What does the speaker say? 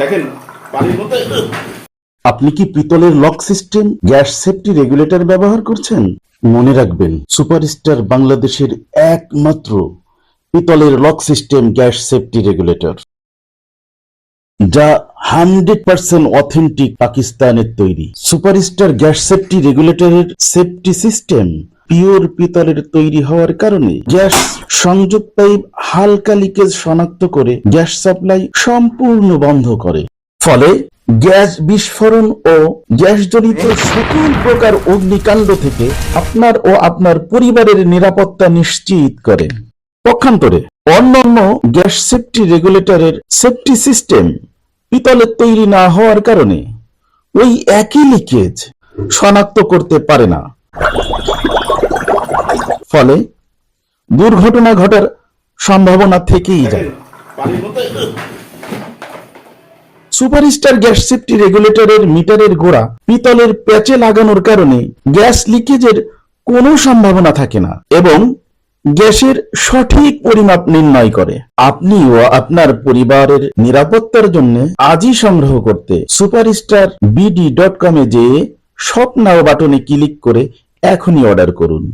দেখেন পানির আপনি কি পিতলের lock system, gas safety regulator ব্যবহার করছেন? মনে রাখবেন, সুপারস্টার বাংলাদেশের একমাত্র পিতলের lock system, gas safety regulator, যা হান্ড্রেড পার্সেন্ট অথেন্টিক পাকিস্তানের তৈরি। সুপারস্টার গ্যাস সেফটি রেগুলেটরের সেফটি সিস্টেম পিওর পিতলের তৈরি হওয়ার কারণে গ্যাস সংযোগ পাইপ হালকা লিকেজ শনাক্ত করে গ্যাস সাপ্লাই সম্পূর্ণ বন্ধ করে। ফলে গ্যাস বিস্ফোরণ ও গ্যাসজনিত সকল প্রকার অগ্নিকাণ্ড থেকে আপনার ও আপনার পরিবারের নিরাপত্তা নিশ্চিত করে। পক্ষান্তরে অন্যান্য গ্যাস সেফটি রেগুলেটরের সেফটি সিস্টেম পিতলের তৈরি না হওয়ার কারণে ওই একই লিকেজ শনাক্ত করতে পারে না। ফলে দুর্ঘটনা ঘটার সম্ভাবনা থেকেই যায়। সুপারস্টার গ্যাস সেফটি রেগুলেটরের মিটারের গোড়া পিতলের প্যাচে লাগানোর কারণে গ্যাস লিকেজের কোনো সম্ভাবনা থাকে না এবং গ্যাসের সঠিক পরিমাপ নির্ণয় করে। আপনি ও আপনার পরিবারের নিরাপত্তার জন্য আজই সংগ্রহ করতে সুপারস্টার বিডি ডট কমে যেয়ে শপ নাও বাটনে ক্লিক করে এখনই অর্ডার করুন।